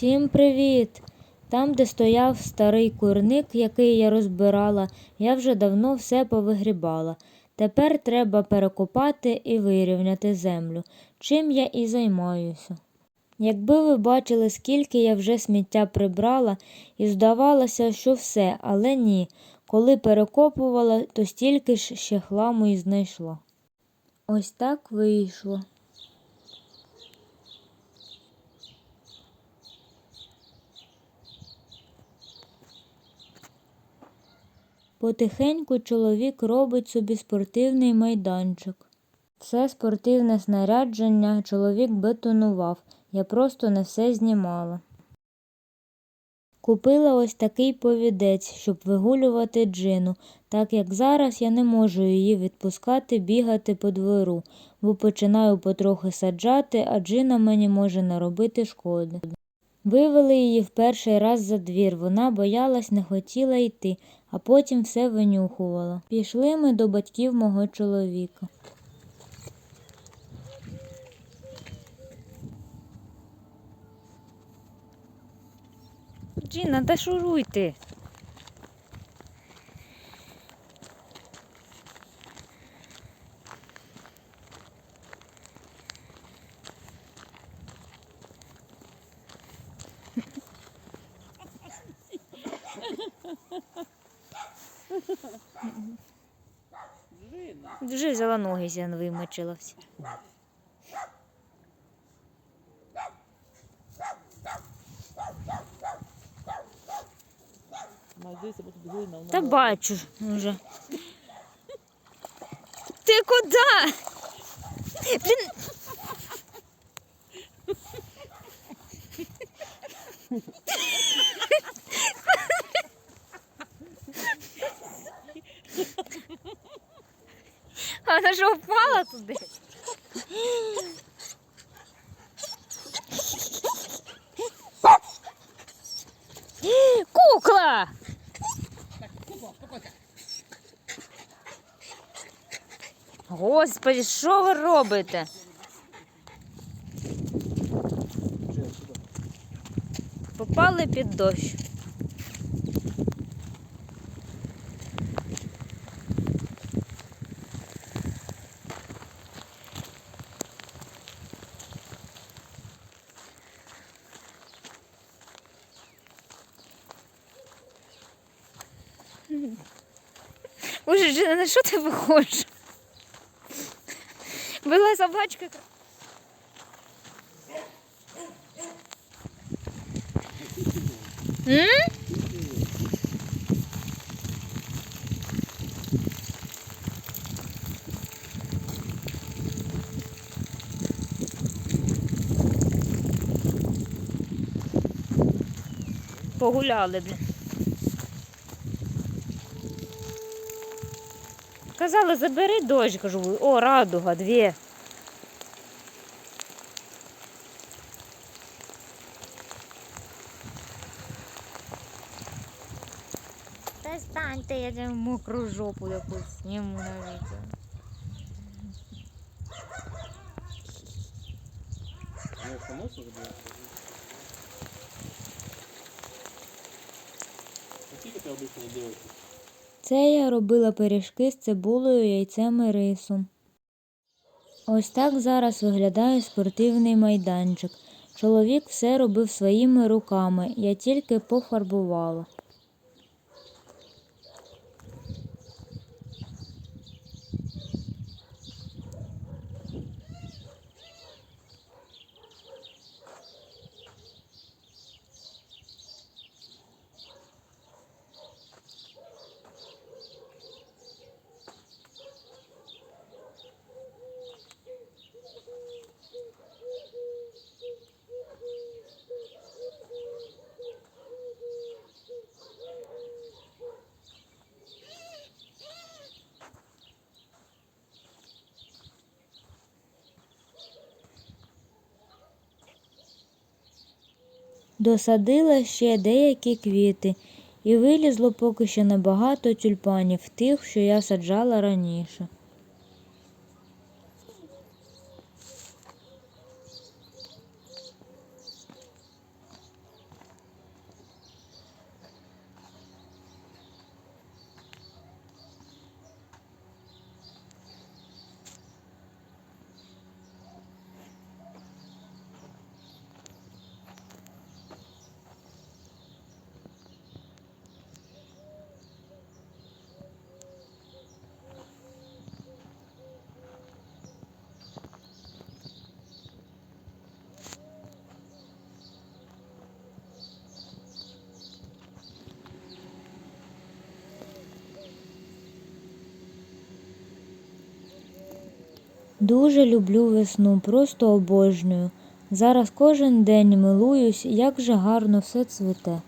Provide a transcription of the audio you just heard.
Всім привіт! Там, де стояв старий курник, який я розбирала, я вже давно все повигрібала. Тепер треба перекопати і вирівняти землю, чим я і займаюся. Якби ви бачили, скільки я вже сміття прибрала, і здавалося, що все, але ні. Коли перекопувала, то стільки ж ще хламу і знайшла. Ось так вийшло. Потихеньку чоловік робить собі спортивний майданчик. Все спортивне снарядження чоловік бетонував, я просто не все знімала. Купила ось такий повідець, щоб вигулювати джину, так як зараз я не можу її відпускати бігати по двору, бо починаю потрохи саджати, а джина мені може наробити шкоди. Вивели її в перший раз за двір, вона боялась, не хотіла йти, а потім все винюхувала. Пішли ми до батьків мого чоловіка. Джіна, та шуруй Вже взяла ноги, зян вимочила всі. Та бачу вже. Ти куди? Блін. Вона ж впала туди. Кукла! Господи, що ви робите? Попали під дощ. Боже, Джина, на що ти виходиш? Була собачка. М? Погуляли, блін. Казала, забери дощ, кажу, о, радуга, дві. Та станьте, я тебе мокру жопу якусь зніму на відео. Ну, само собі. А скільки ти обично робити? Це я робила пиріжки з цибулею, яйцем і рисом. Ось так зараз виглядає спортивний майданчик. Чоловік все робив своїми руками, я тільки пофарбувала. Досадила ще деякі квіти, і вилізло поки що небагато тюльпанів тих, що я саджала раніше. Дуже люблю весну, просто обожнюю. Зараз кожен день милуюсь, як же гарно все цвіте.